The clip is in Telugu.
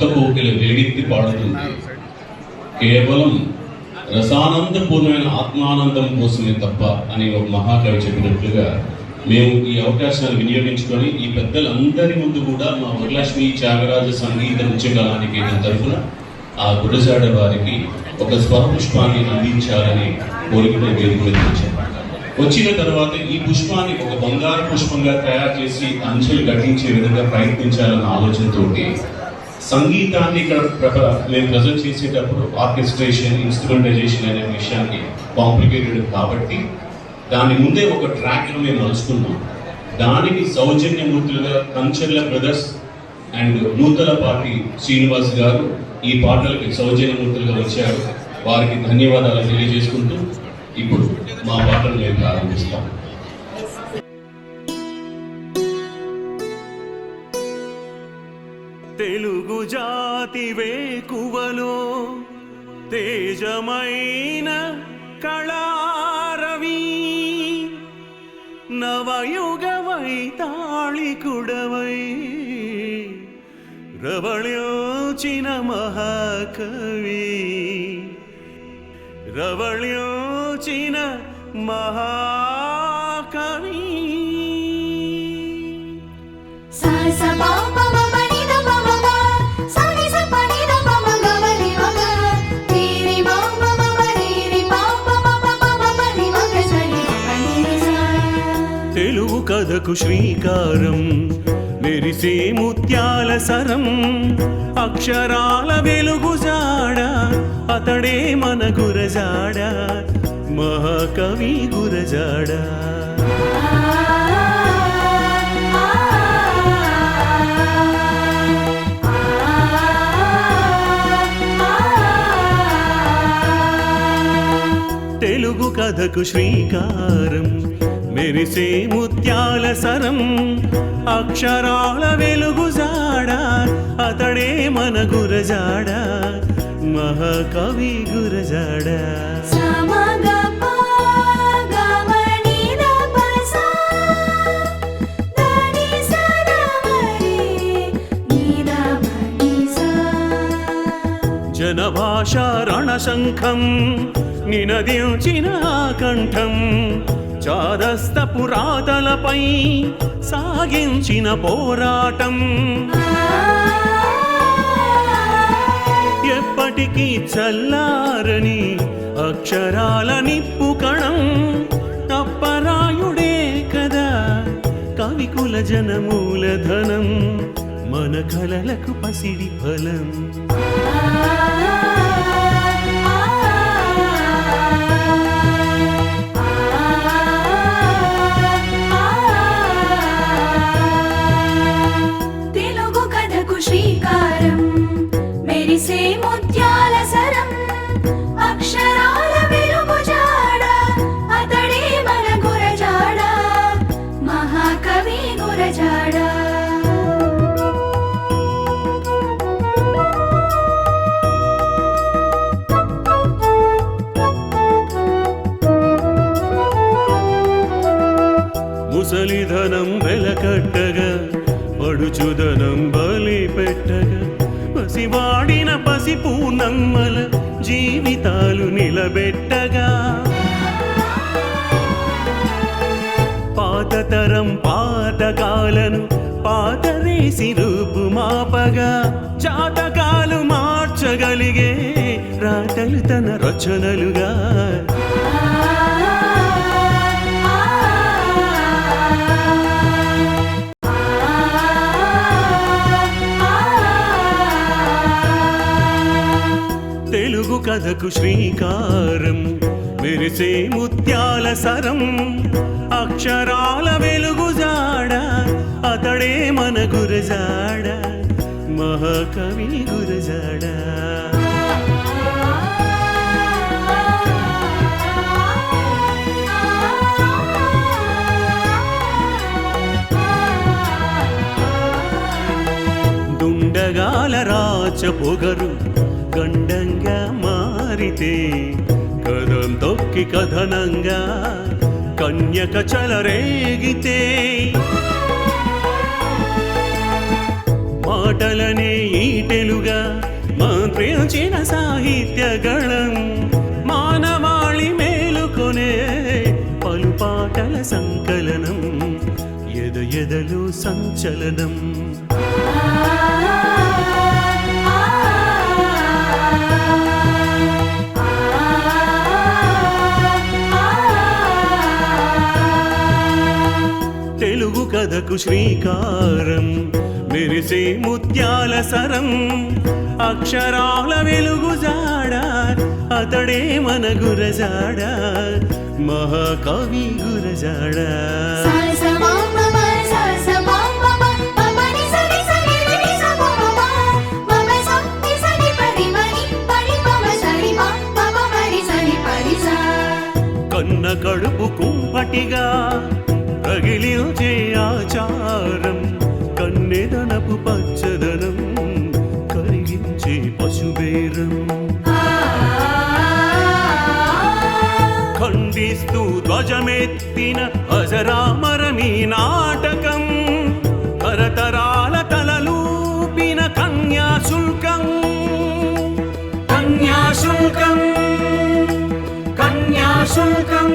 కొత్త కోకిల పాడుతుంది. కేవలం రసానందపూర్ణమైన ఆత్మానందం కోసమే తప్ప అని ఒక మహాకవి చెప్పినట్లుగా మేము ఈ అవకాశాన్ని వినియోగించుకొని ఈ పెద్దలందరి ముందు కూడా మా వరలక్ష్మి త్యాగరాజ సంగీత నృత్య కళానికేతన తరఫున ఆ గురజాడ వారికి ఒక స్వర పుష్పాన్ని అందించాలని కోరికతో వేదిక వచ్చిన తర్వాత ఈ పుష్పాన్ని ఒక బంగారు పుష్పంగా తయారు చేసి అంచెలు కట్టించే విధంగా ప్రయత్నించాలన్న ఆలోచనతోటి సంగీతాన్ని ఇక్కడ మేము ప్రజెంట్ చేసేటప్పుడు ఆర్కెస్ట్రేషన్ ఇన్స్ట్రుమెంటైజేషన్ అనే విషయాన్ని కాంప్లికేటెడ్ కాబట్టి దాని ముందే ఒక ట్రాక్ను మేము మలుచుకున్నాం దానికి సౌజన్యమూర్తులుగా కంచర్ల బ్రదర్స్ అండ్ నూతలపాటి శ్రీనివాస్ గారు ఈ పాటలకి సౌజన్యమూర్తులుగా వచ్చారు. వారికి ధన్యవాదాలు తెలియజేసుకుంటూ ఇప్పుడు మా పాటలు మేము ప్రారంభిస్తాము వేకువలో తేజమైన కళారవి నవయుగ తాళికుడవై రవళ్యోచిన మహాకవి రవళ్యోచిన మహాకవి సా కథకు శ్రీకారం. మెరిసే ముత్యాల సరం. అక్షరాల వెలుగు జాడ. అతడే మన గురజాడ. మహాకవి గురజాడ. తెలుగు కథకు శ్రీకారం. మెరిసే ముత్యాల సరం అక్షరాల వెలుగు జాడ అతడే మన గురజాడ మహాకవి గురజాడ. జనభాష రణశంఖం నినదించిన కంఠం పదస్థ పురాతలపై సాగించిన పోరాటం. ఎప్పటికీ చల్లారని అక్షరాల నిప్పు కణం. అప్పరాయుడే కదా కవికుల జనమూలధనం మన కలలకు పసిడి ఫలం. ముసలిధనం వెలకట్టగా పడుచుదనం బలి పెట్టగా పసివాడిన పసి పూనమ్మల జీవితాలు నిలబెట్టగా. పాతరేసి రూపు మాపగా జాతకాలు మార్చగలిగే రాతలు తన రచనలుగా. తెలుగు కథకు శ్రీకారం మెరిసే ముత్యాల సరం అక్షరాల వెలుగు జాడ అతడే మన గురజాడ మహాకవి గురజాడ. దుండగాల రాచపొగరు గండంగా మారితే కథం తొక్కి కథనంగా కన్యక చలరేగితే. మాటలనే ఈటెలుగా చిత్రించిన సాహిత్య మానవాళి మేలుకొనే పలు పాటల సంకలనం. ఎద ఎదలు సంచలనం. తెలుగు కథకు శ్రీకారం. మెరిసే ముత్యాల సరం. అక్షరాల వెలుగుజాడ అతడే మన గురజాడ మహాకవి గురజాడ కన్న కడుపు కుంపటిగా రగిలించే ఆచారం. కన్నెదనపు పచ్చదనం కరిగించే పశుబేరం. ఖండిస్తూ ధ్వజమెత్తిన అజరామరమీ నాటకం. తరతరాల తలలూపిన కన్యాశుల్కం కన్యాశుల్కం కన్యాశుల్కం